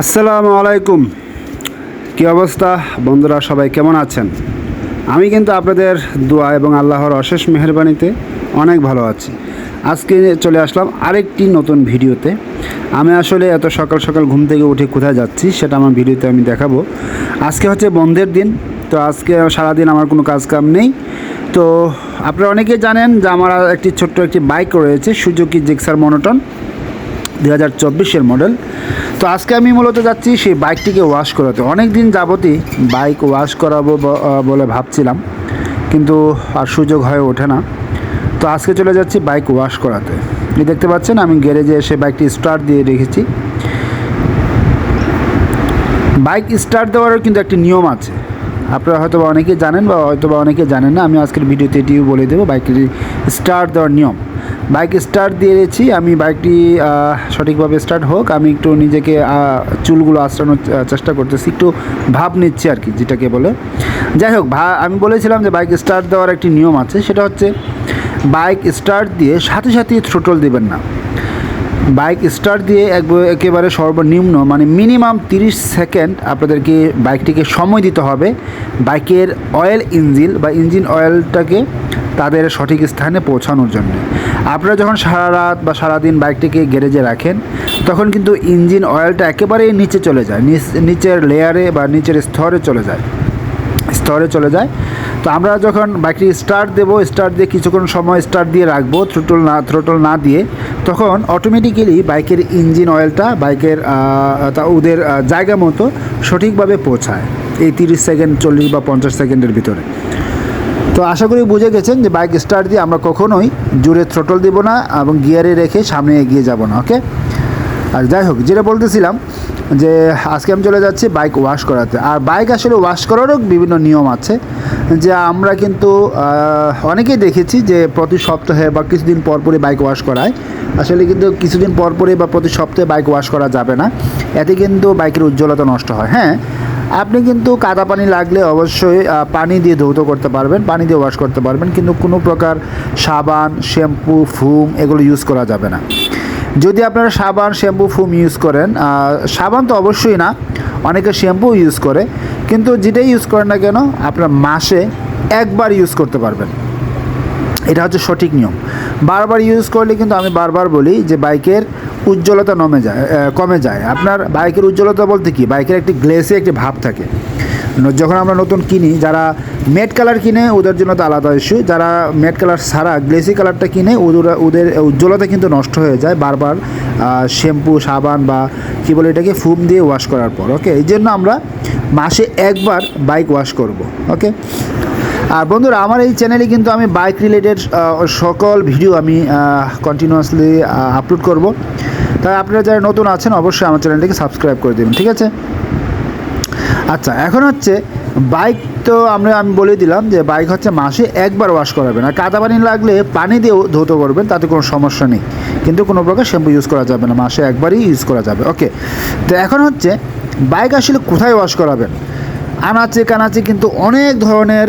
আসসালামু আলাইকুম। কী অবস্থা? বন্ধুরা, সবাই কেমন আছেন? আমি কিন্তু আপনাদের দোয়া এবং আল্লাহর অশেষ মেহরবানিতে অনেক ভালো আছি। আজকে চলে আসলাম আরেকটি নতুন ভিডিওতে। আমি আসলে এত সকাল সকাল ঘুম থেকে উঠে কোথায় যাচ্ছি সেটা আমার ভিডিওতে আমি দেখাবো। আজকে হচ্ছে বন্ধের দিন, তো আজকে সারাদিন আমার কোনো কাজকাম নেই। তো আপনারা অনেকেই জানেন যে আমার একটি ছোট্ট একটি বাইক রয়েছে, সুজুকি জিক্সার মনোটন। দু হাজার চব্বিশের মডেল। তো আজকে আমি মূলত যাচ্ছি সেই বাইকটিকে ওয়াশ করাতে। অনেক দিন যাবতই বাইক ওয়াশ করাবো বলে ভাবছিলাম, কিন্তু আর সুযোগ হয়ে ওঠে না। তো আজকে চলে যাচ্ছি বাইক ওয়াশ করাতে। এই দেখতে পাচ্ছেন, আমি গ্যারেজে এসে বাইকটি স্টার্ট দিয়ে রেখেছি। বাইক স্টার্ট দেওয়ারও কিন্তু একটি নিয়ম আছে। আপনারা হয়তো বা অনেকে জানেন বা হয়তো বা অনেকে জানেন না, আমি আজকের ভিডিওতে এটিও বলে দেবো বাইকটি স্টার্ট দেওয়ার নিয়ম। বাইক স্টার্ট দিয়ে দিয়েছি। আমি বাইকটি সঠিকভাবে স্টার্ট হোক, আমি একটু নিজেকে চুলগুলো আশ্রানোর চেষ্টা করতেছি, একটু ভাব নিচ্ছি আর কি, যেটাকে বলে। যাই হোক, ভা, আমি বলেছিলাম যে বাইক স্টার্ট দেওয়ার একটি নিয়ম আছে, সেটা হচ্ছে বাইক স্টার্ট দিয়ে সাথে সাথে থ্রোটল দেবেন না। বাইক স্টার্ট দিয়ে একব- একেবারে সর্বনিম্ন মানে মিনিমাম তিরিশ সেকেন্ড আপনাদেরকে বাইকটিকে সময় দিতে হবে। বাইকের অয়েল ইঞ্জিন বা ইঞ্জিন অয়েলটাকে তাদের সঠিক স্থানে পৌঁছানোর জন্য। আপনারা যখন সারা রাত বা সারাদিন বাইকটিকে গ্যারেজে রাখেন, তখন কিন্তু ইঞ্জিন অয়েলটা একেবারেই নিচে চলে যায়, নিচ- নিচের লেয়ারে বা নিচের স্তরে চলে যায়, স্তরে চলে যায়। তো আমরা যখন বাইকটি স্টার্ট দেবো স্টার্ট দিয়ে কিছুক্ষণ সময় স্টার্ট দিয়ে রাখব থ্রোটল না থ্রোটল না দিয়ে, তখন অটোমেটিক্যালি বাইকের ইঞ্জিন অয়েলটা, বাইকের তা ওদের জায়গা মতো সঠিকভাবে পৌঁছায়। এই তিরিশ সেকেন্ড, চল্লিশ বা পঞ্চাশ সেকেন্ডের ভিতরে। তো আশা করি বুঝে গেছেন যে বাইক স্টার্ট দিয়ে আমরা কখনোই জোরে থ্রোটল দিব না এবং গিয়ারে রেখে সামনে এগিয়ে যাব না ওকে আর যাই হোক, যেটা বলতেছিলাম যে আজকে আমি চলে যাচ্ছি বাইক ওয়াশ করাতে। আর বাইক আসলে ওয়াশ করারও বিভিন্ন নিয়ম আছে, যে আমরা কিন্তু অনেকেই দেখেছি যে প্রতি সপ্তাহে বা কিছুদিন পর পরই বাইক ওয়াশ করায়। আসলে কিন্তু কিছুদিন পর পরই বা প্রতি সপ্তাহে বাইক ওয়াশ করা যাবে না। এতে কিন্তু বাইকের উজ্জ্বলতা নষ্ট হয়। হ্যাঁ আপনি কিন্তু কাদা পানি লাগলে অবশ্যই পানি দিয়ে ধৌত করতে পারবেন, পানি দিয়ে ওয়াশ করতে পারবেন, কিন্তু কোনো প্রকার সাবান শ্যাম্পু ফুম এগুলো ইউজ করা যাবে না। যদি আপনারা সাবান শ্যাম্পু ফুম ইউজ করেন সাবান তো অবশ্যই না, অনেকে শ্যাম্পু ইউজ করে, কিন্তু যেটাই ইউজ করেন না কেন, আপনার মাসে একবার ইউজ করতে পারবেন। এটা হচ্ছে সঠিক নিয়ম। বারবার ইউজ করলে কিন্তু আমি বারবার বলি যে বাইকের উজ্জ্বলতা নমে যায় কমে যায়। আপনার বাইকের উজ্জ্বলতা বলতে কি? বাইকের একটি গ্লেসে একটি ভাব থাকে। যখন আমরা নতুন কিনি, যারা মেট কালার কিনে, ওদের জন্য তো আলাদা ইস্যু যারা মেট কালার ছাড়া গ্লেসি কালারটা কিনে, ওদের ওদের উজ্জ্বলতা কিন্তু নষ্ট হয়ে যায় বারবার। শ্যাম্পু, সাবান বা কী বলে এটাকে ফুম দিয়ে ওয়াশ করার পর ওকে এই জন্য আমরা মাসে একবার বাইক ওয়াশ করব ওকে আর বন্ধুরা, আমার এই চ্যানেলে কিন্তু আমি বাইক রিলেটেড সকল ভিডিও আমি কন্টিনিউয়াসলি আপলোড করব। তাই আপনারা যারা নতুন আছেন, অবশ্যই আমার চ্যানেলটিকে সাবস্ক্রাইব করে দেবেন, ঠিক আছে? আচ্ছা এখন হচ্ছে বাইক তো আমরা, আমি বলে দিলাম যে বাইক হচ্ছে মাসে একবার ওয়াশ করাবেন। আর কাদা পানি লাগলে পানি দিয়ে ধৌত করবেন, তাতে কোনো সমস্যা নেই। কিন্তু কোনো প্রকার শ্যাম্পু ইউজ করা যাবে না, মাসে একবারই ইউজ করা যাবে ওকে তো এখন হচ্ছে বাইক আসলে কোথায় ওয়াশ করাবেন? আনাচে কানাচে কিন্তু অনেক ধরনের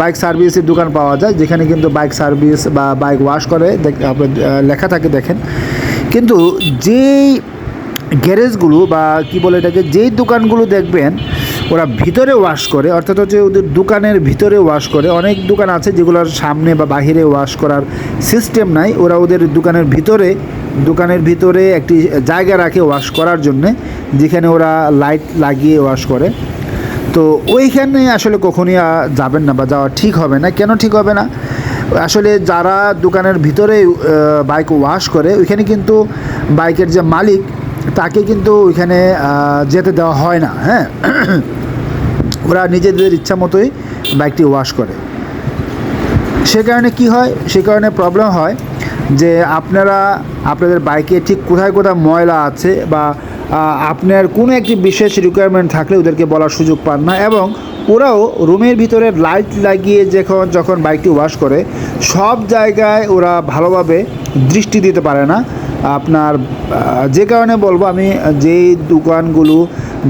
বাইক সার্ভিসের দোকান পাওয়া যায়, যেখানে কিন্তু বাইক সার্ভিস বা বাইক ওয়াশ করে। লেখা থাকে, দেখেন। কিন্তু যেই গ্যারেজগুলো বা কি বলে এটাকে, যেই দোকানগুলো দেখবেন, ওরা ভিতরে ওয়াশ করে, অর্থাৎ হচ্ছে ওদের দোকানের ভিতরে ওয়াশ করে। অনেক দোকান আছে যেগুলোর সামনে বা বাহিরে ওয়াশ করার সিস্টেম নাই। ওরা ওদের দোকানের ভিতরে দোকানের ভিতরে একটি জায়গা রাখে ওয়াশ করার জন্যে, যেখানে ওরা লাইট লাগিয়ে ওয়াশ করে। তো ওইখানে আসলে কখনই যাবেন না বা যাওয়া ঠিক হবে না। কেন ঠিক হবে না? আসলে যারা দোকানের ভিতরে বাইক ওয়াশ করে, ওইখানে কিন্তু বাইকের যে মালিক, তাকে কিন্তু ওইখানে যেতে দেওয়া হয় না হ্যাঁ? ওরা নিজেদের ইচ্ছা মতোই বাইকটি ওয়াশ করে। সে কারণে কি হয়? সে কারণে প্রবলেম হয় যে আপনারা, আপনাদের বাইকে ঠিক কোথায় কোথায় ময়লা আছে বা আপনার কোনো একটি বিশেষ রিকোয়ারমেন্ট থাকলে ওদেরকে বলার সুযোগ পান না এবং ওরাও রুমের ভিতরে লাইট লাগিয়ে যখন যখন বাইকটি ওয়াশ করে, সব জায়গায় ওরা ভালোভাবে দৃষ্টি দিতে পারে না। আপনার যে কারণে বলব আমি যেই দোকানগুলো,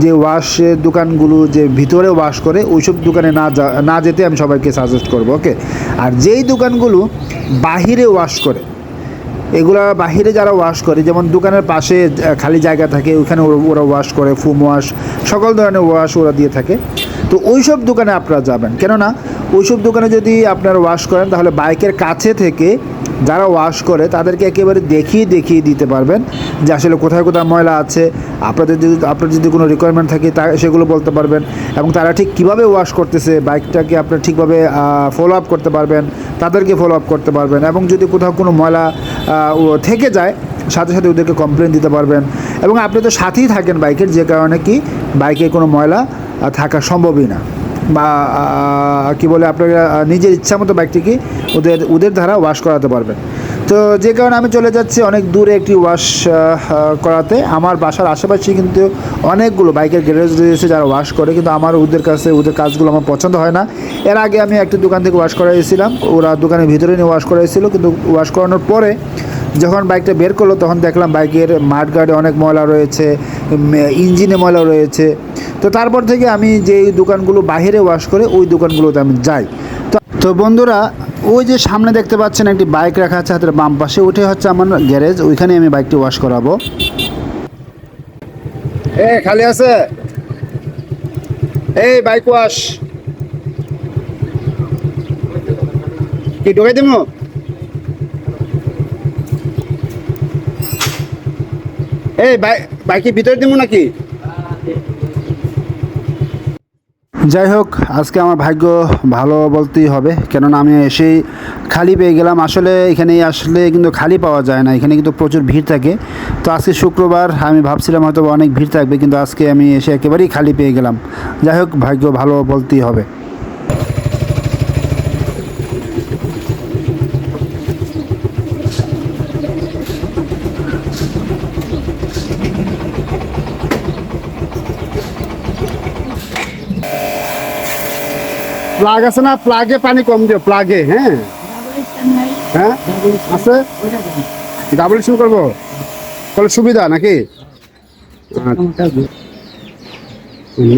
যে ওয়াশের দোকানগুলো যে ভিতরে ওয়াশ করে, ওইসব দোকানে না যা, না যেতে আমি সবাইকে সাজেস্ট করব ওকে আর যেই দোকানগুলো বাহিরে ওয়াশ করে এগুলা বাহিরে যারা ওয়াশ করে, যেমন দোকানের পাশে খালি জায়গা থাকে ওইখানে ওরা- ওয়াশ করে ফুম ওয়াশ সকল ধরনের ওয়াশ ওরা দিয়ে থাকে। তো ওই সব দোকানে আপনারা যাবেন। কেননা ওই সব দোকানে যদি আপনারা ওয়াশ করেন, তাহলে বাইকের কাছে থেকে যারা ওয়াশ করে, তাদেরকে একেবারে দেখিয়ে দেখিয়ে দিতে পারবেন যে আসলে কোথায় কোথায় ময়লা আছে, আপনাদের যদি, আপনার যদি কোনো রিকোয়ারমেন্ট থাকে, তা সেগুলো বলতে পারবেন এবং তারা ঠিক কীভাবে ওয়াশ করতেছে, বাইকটাকে আপনারা ঠিকভাবে ফলো আপ করতে পারবেন, তাদেরকে ফলো আপ করতে পারবেন এবং যদি কোথাও কোনো ময়লা থেকে যায়, সাথে সাথে ওদেরকে কমপ্লেন দিতে পারবেন এবং আপনি তো সাথেই থাকেন বাইকের, যে কারণে কি বাইকে কোনো ময়লা থাকা সম্ভবই না। বা কি বলে আপনারা নিজের ইচ্ছা মতো বাইকটিকে ওদের ওদের দ্বারা ওয়াশ করাতে পারবেন তো যে কারণে আমি চলে যাচ্ছি অনেক দূরে একটি ওয়াশ করাতে। আমার বাসার আশেপাশে কিন্তু অনেকগুলো বাইকের গ্যারেজ রয়েছে যারা ওয়াশ করে, কিন্তু আমার ওদের কাছে ওদের কাজগুলো আমার পছন্দ হয় না। এর আগে আমি একটি দোকান থেকে ওয়াশ করাইছিলাম। ওরা দোকানের ভিতরে নিয়ে ওয়াশ করাইছিল, কিন্তু ওয়াশ করানোর পরে যখন বাইকটা বের করল, তখন দেখলাম বাইকের মাঠ গার্ডে অনেক ময়লা রয়েছে ইঞ্জিনে ময়লা রয়েছে। তো তারপর থেকে আমি যেই দোকানগুলো বাইরে ওয়াশ করে, ওই দোকানগুলোতে আমি যাই। তো বন্ধুরা, ওই যে সামনে দেখতে পাচ্ছেন একটি বাইক রাখা আছে হাতের বাম পাশে, ওইটাই হচ্ছে আমার গ্যারেজ ওইখানে আমি বাইকটি ওয়াশ করাবো। এ, খালি আছে? এই, বাইক ওয়াশ কি, ঢোকাই দিব এই বাইকের ভিতরে দিব নাকি? যাই হোক, আজকে আমার ভাগ্য ভালো বলতেই হবে। কেননা আমি এসেই খালি পেয়ে গেলাম। আসলে এখানে আসলে কিন্তু খালি পাওয়া যায় না। এখানে কিন্তু প্রচুর ভিড় থাকে। তো আজকে শুক্রবার, আমি ভাবছিলাম হয়তো অনেক ভিড় থাকবে, কিন্তু আজকে আমি এসে একেবারেই খালি পেয়ে গেলাম। যাই হোক, ভাগ্য ভালো বলতেই হবে। প্লাগ আছে না প্লাগে পানি কম দিও প্লাগে হ্যাঁ হ্যাঁ আছে ডাবল শুরু করব তাহলে সুবিধা নাকি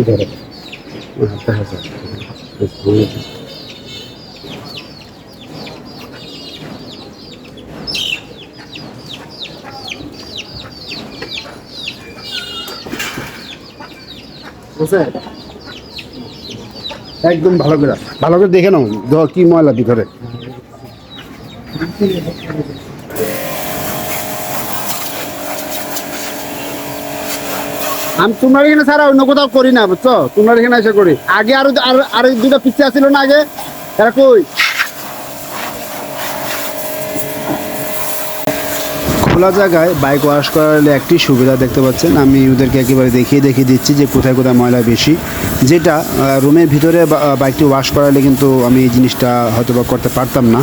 ধরো। আচ্ছা, আচ্ছা। বুঝছে? একদম ভালো করে ভালো করে দেখে নাও কি ময়লা ভিতরে। আমি তোমার এখানে ছাড়া অন্য কোথাও করি না, বুঝছ? তোমার এখানে এসে করি। আগে আরও আরও দুটা পিছিয়ে ছিল না আগে, এরা কই? খোলা জায়গায় বাইক ওয়াশ করালে একটি সুবিধা দেখতে পাচ্ছেন। আমি ওদেরকে একেবারে দেখিয়ে দেখিয়ে দিচ্ছি যে কোথায় কোথায় ময়লা বেশি। যেটা রুমের ভিতরে বাইকটি ওয়াশ করালে কিন্তু আমি এই জিনিসটা হয়তো করতে পারতাম না।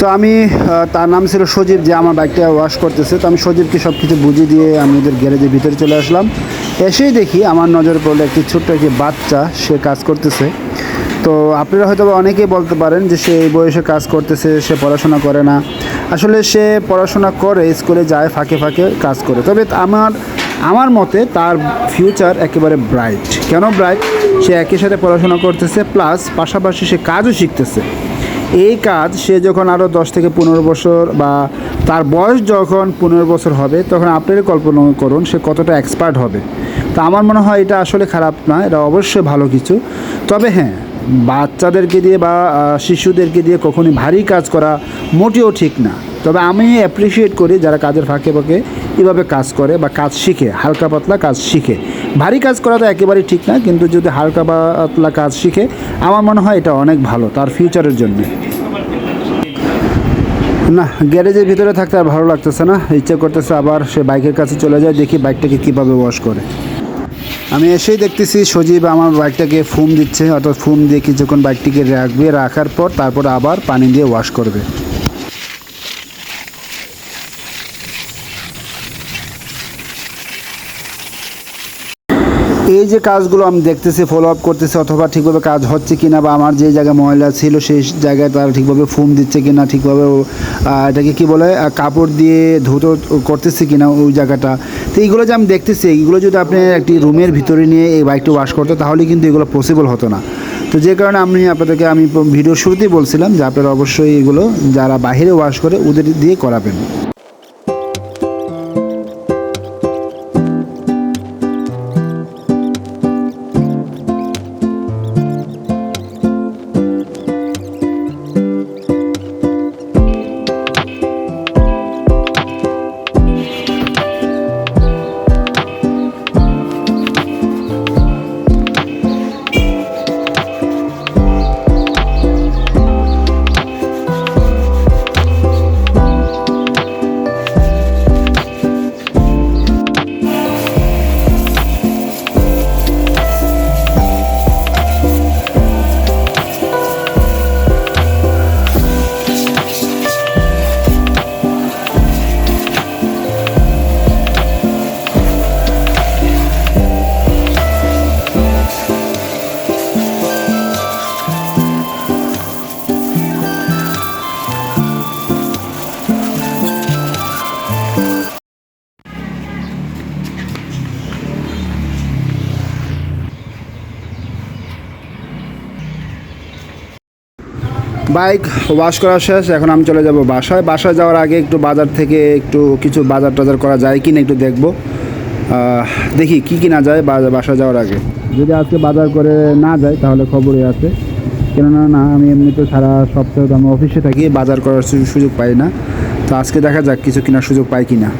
তো আমি তার নাম ছিল সজীব যে আমার বাইকটা ওয়াশ করতেছে। তো আমি সজীবকে সব কিছু বুঝিয়ে দিয়ে আমি ওদের গ্যারেজের ভিতরে চলে আসলাম। এসেই দেখি আমার নজর পড়ল একটি ছোট্ট একটি বাচ্চা, সে কাজ করতেছে। তো আপনারা হয়তো অনেকেই বলতে পারেন যে সে এই বয়সে কাজ করতেছে, সে পড়াশোনা করে না। আসলে সে পড়াশোনা করে, স্কুলে যায়, ফাঁকে ফাঁকে কাজ করে। তবে আমার আমার মতে তার ফিউচার একেবারে ব্রাইট কেন ব্রাইট সে একই সাথে পড়াশোনা করতেছে প্লাস পাশাপাশি সে কাজও শিখতেছে। এই কাজ সে যখন আরও দশ থেকে পনেরো বছর বা তার বয়স যখন পনেরো বছর হবে, তখন আপনারই কল্পনা করুন সে কতটা এক্সপার্ট হবে। তো আমার মনে হয় এটা আসলে খারাপ না এটা অবশ্যই ভালো কিছু। তবে হ্যাঁ বাচ্চাদেরকে দিয়ে বা শিশুদেরকে দিয়ে কখনই ভারী কাজ করা মোটেও ঠিক না। তবে আমি অ্যাপ্রিসিয়েট করি যারা কাজের ফাঁকে ফাঁকে এভাবে কাজ করে বা কাজ শিখে, হালকা পাতলা কাজ শিখে। ভারী কাজ করা তো একেবারেই ঠিক না, কিন্তু যদি হালকা বা পাতলা কাজ শিখে, আমার মনে হয় এটা অনেক ভালো তার ফিউচারের জন্য। না গ্যারেজের ভিতরে থাকতে আর ভালো লাগতেছে না, ইচ্ছে করতেছে আবার সে বাইকের কাছে চলে যায়, দেখি বাইকটাকে কীভাবে ওয়াশ করে। আমি এসেই দেখতেছি সজীব আমার বাইকটাকে ফুম দিচ্ছে, অর্থাৎ ফুম দিয়ে কিছুক্ষণ বাইকটিকে রাখবে, রাখার পর তারপর আবার পানি দিয়ে ওয়াশ করবে। যে কাজগুলো আমি দেখতেছি ফলো আপ করতেছি, অথবা ঠিকভাবে কাজ হচ্ছে কিনা বা আমার যে জায়গায় ময়লা ছিল সেই জায়গায় তারা ঠিকভাবে ফুম দিচ্ছে কিনা, ঠিকভাবে এটাকে কি বলে কাপড় দিয়ে ধুতো করতেছে কিনা ওই জায়গাটা। তো এইগুলো যে আমি দেখতেছি, এইগুলো যদি আপনি একটি রুমের ভিতরে নিয়ে এই বাইকটি ওয়াশ করতো, তাহলে কিন্তু এগুলো পসিবল হতো না। তো যে কারণে আমি আপনাদেরকে, আমি ভিডিও শুরুতেই বলছিলাম যে আপনারা অবশ্যই এগুলো যারা বাইরে ওয়াশ করে, ওদের দিয়ে করাবেন। বাইক ওয়াশ করা শেষ, এখন আমি চলে যাব বাসায়। বাসায় যাওয়ার আগে একটু বাজার থেকে একটু কিছু বাজার টাজার করা যায় কি না একটু দেখব। দেখি কি কি না যায় বাসায় যাওয়ার আগে। যদি আজকে বাজার করে না যায়, তাহলে খবরই আছে। কেননা না, আমি এমনিতে সারা সপ্তাহ তো আমি অফিসে থাকি, বাজার করার সুযোগ পাই না। তো আজকে দেখা যাক কিছু কেনার সুযোগ পাই কি না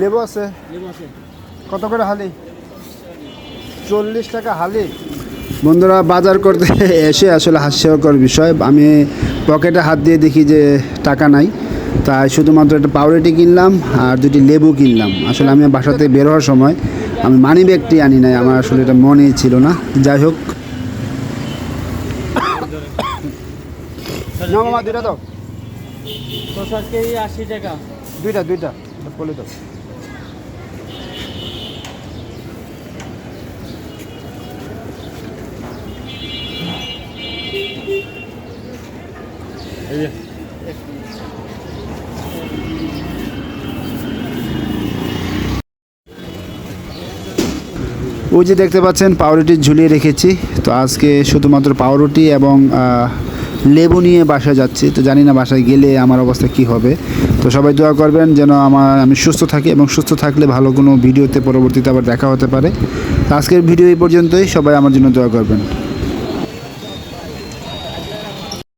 লেবু আছে? কত করে হালি? চল্লিশ টাকা হালি। বন্ধুরা বাজার করতে এসে আসলে হাস্যকর বিষয়। আমি পকেটে হাত দিয়ে দেখি যে টাকা নাই। তাই শুধুমাত্র একটা পাউরুটি কিনলাম আর দুটি লেবু কিনলাম। আসলে আমি বাসাতে বের হওয়ার সময় আমি মানি ব্যাগটি আনি নাই। আমার আসলে এটা মনেই ছিল না। যাই হোক। দুইটা আশি টাকা। দুইটা দুইটা। বলে দাও। ওই যে দেখতে পাচ্ছেন, পাউরুটি ঝুলিয়ে রেখেছি। তো আজকে শুধুমাত্র পাউরুটি এবং লেবু নিয়ে বাসায় যাচ্ছি। তো জানি না বাসায় গেলে আমার অবস্থা কি হবে। তো সবাই দোয়া করবেন যেন আমার, আমি সুস্থ থাকি এবং সুস্থ থাকলে ভালো কোনো ভিডিওতে পরবর্তীতে আবার দেখা হতে পারে। তো আজকের ভিডিও এই পর্যন্তই। সবাই আমার জন্য দোয়া করবেন।